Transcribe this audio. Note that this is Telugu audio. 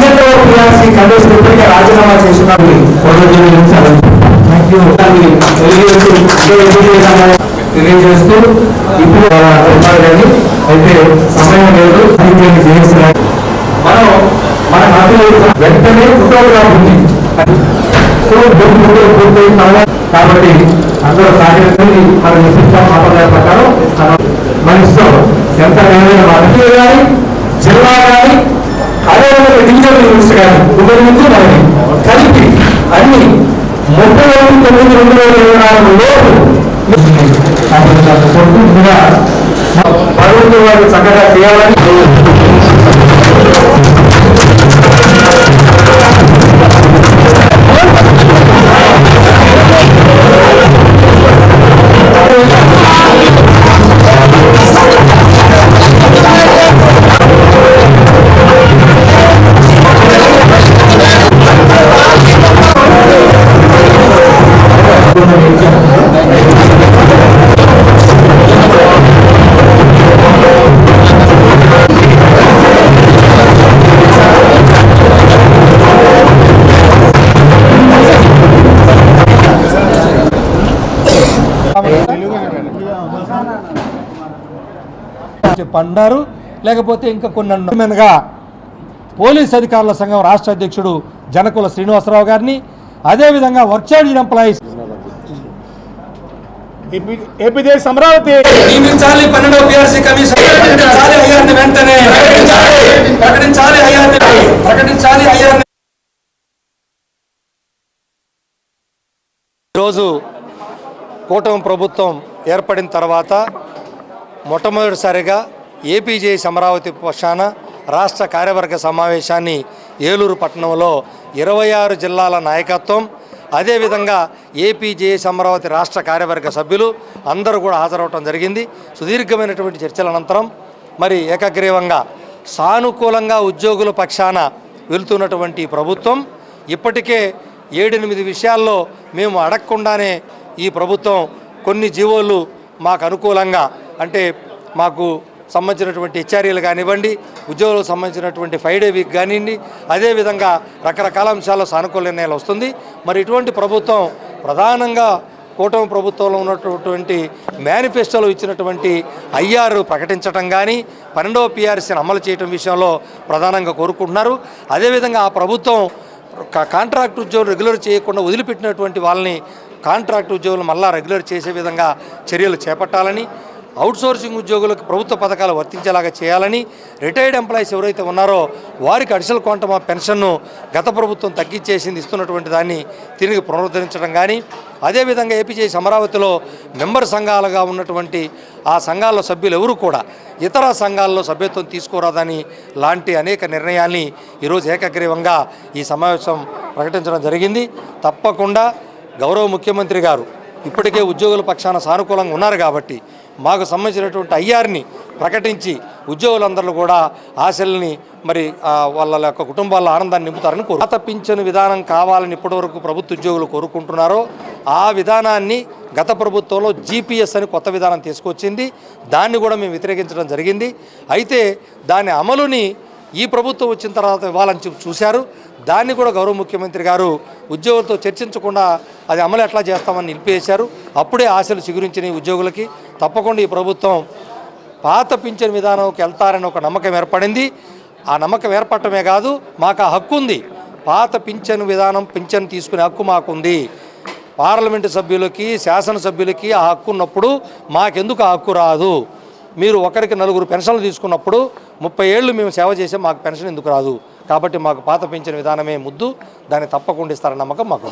పన్నెండవ పిఆర్సీ కమిషన్ ఇప్పటికే రాజీనామా చేస్తున్నారు. తెలియజేస్తూ ఇప్పుడు కానీ అయితే సమయం లేదు. చేస్తున్నారు మనం మన వెంటనే ఫోటోగ్రాఫ్ ఉంది సో బొమ్మ ఫోటో పూర్తయిన తర్వాత కాబట్టి అందరూ సహకరించి మన నిర్దిష్ట సాంప్రదాయ ప్రకారం మన ఇష్టం ఎంత కానీ జిల్లా కానీ అదేవిధంగా డిజిటల్ యూనిట్స్ కానీ ఉమ్మడి నుంచి మనకి కలిపి అన్ని ముప్పై ఒకటి తొమ్మిది రెండు వేల ఇరవై నాలుగు లోపు కాబట్టి వారు చక్కగా చేయాలని పన్నారు లేకపోతే ఇంకా కొన్ని అన్నగా పోలీస్ అధికారుల సంఘం రాష్ట్ర అధ్యక్షుడు జనకుల శ్రీనివాసరావు గారిని అదేవిధంగా వర్క్ ఎంప్లాయీస్ ఏపీదేశ్ అమరావతి నియమించాలి పన్నెండవ పిఆర్సీ కమిషన్. ప్రకటించాలి అయ్యాన్ని వెంటనే. ప్రకటించాలి అయ్యాన్ని ప్రకటించాలి అయ్యాన్ని ఈరోజు కూటమి ప్రభుత్వం ఏర్పడిన తర్వాత మొట్టమొదటిసారిగా ఏపీజేఎస్ అమరావతి పక్షాన రాష్ట్ర కార్యవర్గ సమావేశాన్ని ఏలూరు పట్టణంలో ఇరవై ఆరు జిల్లాల నాయకత్వం అదేవిధంగా ఏపీజేఎస్ అమరావతి రాష్ట్ర కార్యవర్గ సభ్యులు అందరూ కూడా హాజరవటం జరిగింది. సుదీర్ఘమైనటువంటి చర్చల అనంతరం మరి ఏకగ్రీవంగా సానుకూలంగా ఉద్యోగుల పక్షాన వెళుతున్నటువంటి ప్రభుత్వం ఇప్పటికే ఏడెనిమిది విషయాల్లో మేము అడగకుండానే ఈ ప్రభుత్వం కొన్ని జీవోలు మాకు అనుకూలంగా అంటే మాకు సంబంధించినటువంటి హెచ్ఆర్ఏలు కానివ్వండి ఉద్యోగులకు సంబంధించినటువంటి ఫైవ్ డే వీక్ కానివ్వండి అదేవిధంగా రకరకాల అంశాల్లో సానుకూల నిర్ణయాలు వస్తుంది. మరి ఇటువంటి ప్రభుత్వం ప్రధానంగా కూటమి ప్రభుత్వంలో ఉన్నటువంటి మేనిఫెస్టోలో ఇచ్చినటువంటి ఐఆర్ ప్రకటించడం కానీ పన్నెండవ పిఆర్సీని అమలు చేయడం విషయంలో ప్రధానంగా కోరుకుంటున్నారు. అదేవిధంగా ఆ ప్రభుత్వం కా- కాంట్రాక్ట్ ఉద్యోగులు రెగ్యులర్ చేయకుండా వదిలిపెట్టినటువంటి వాళ్ళని కాంట్రాక్ట్ ఉద్యోగులు మళ్ళా రెగ్యులర్ చేసే విధంగా చర్యలు చేపట్టాలని అవుట్సోర్సింగ్ ఉద్యోగులకు ప్రభుత్వ పథకాలు వర్తించేలాగా చేయాలని రిటైర్డ్ ఎంప్లాయీస్ ఎవరైతే ఉన్నారో వారికి అడిషనల్ క్వాంటమ్ ఆఫ్ పెన్షన్ను గత ప్రభుత్వం తగ్గించేసింది ఇస్తున్నటువంటి దాన్ని తిరిగి పునరుద్ధరించడం కానీ అదేవిధంగా ఏపీజేసి అమరావతిలో మెంబర్ సంఘాలుగా ఉన్నటువంటి ఆ సంఘాల సభ్యులు ఎవరు కూడా ఇతర సంఘాల్లో సభ్యత్వం తీసుకోరాదని లాంటి అనేక నిర్ణయాల్ని ఈరోజు ఏకగ్రీవంగా ఈ సమావేశం ప్రకటించడం జరిగింది. తప్పకుండా గౌరవ ముఖ్యమంత్రి గారు ఇప్పటికే ఉద్యోగుల పక్షాన సానుకూలంగా ఉన్నారు కాబట్టి మాకు సంబంధించినటువంటి ఐఆర్ని ప్రకటించి ఉద్యోగులందరూ కూడా ఆశల్ని మరి వాళ్ళ యొక్క కుటుంబాల ఆనందాన్ని నింపుతారని కోరు. పాత పింఛను విధానం కావాలని ఇప్పటివరకు ప్రభుత్వ ఉద్యోగులు కోరుకుంటున్నారో ఆ విధానాన్ని గత ప్రభుత్వంలో జీపీఎస్ అని కొత్త విధానం తీసుకొచ్చింది. దాన్ని కూడా మేము వ్యతిరేకించడం జరిగింది. అయితే దాని అమలుని ఈ ప్రభుత్వం వచ్చిన తర్వాత ఇవ్వాలని చెప్పి చూశారు. దాన్ని కూడా గౌరవ ముఖ్యమంత్రి గారు ఉద్యోగులతో చర్చించకుండా అది అమలు ఎట్లా చేస్తామని నిలిపేశారు అప్పుడే ఆశలు చిగురించిన ఉద్యోగులకి. తప్పకుండా ఈ ప్రభుత్వం పాత పింఛన్ విధానంకి వెళ్తారని ఒక నమ్మకం ఏర్పడింది. ఆ నమ్మకం ఏర్పడటమే కాదు మాకు ఆ హక్కు ఉంది. పాత పింఛన్ విధానం పింఛన్ తీసుకునే హక్కు మాకుంది పార్లమెంటు సభ్యులకి శాసనసభ్యులకి ఆ హక్కు ఉన్నప్పుడు మాకెందుకు ఆ హక్కు రాదు? మీరు ఒకరికి నలుగురు పెన్షన్లు తీసుకున్నప్పుడు ముప్పై ఏళ్ళు మేము సేవ చేసే మాకు పెన్షన్ ఎందుకు రాదు? కాబట్టి మాకు పాత పెంచిన విధానమే ముద్దు. దాన్ని తప్పకుండా ఇస్తారన్న నమ్మకం మాకు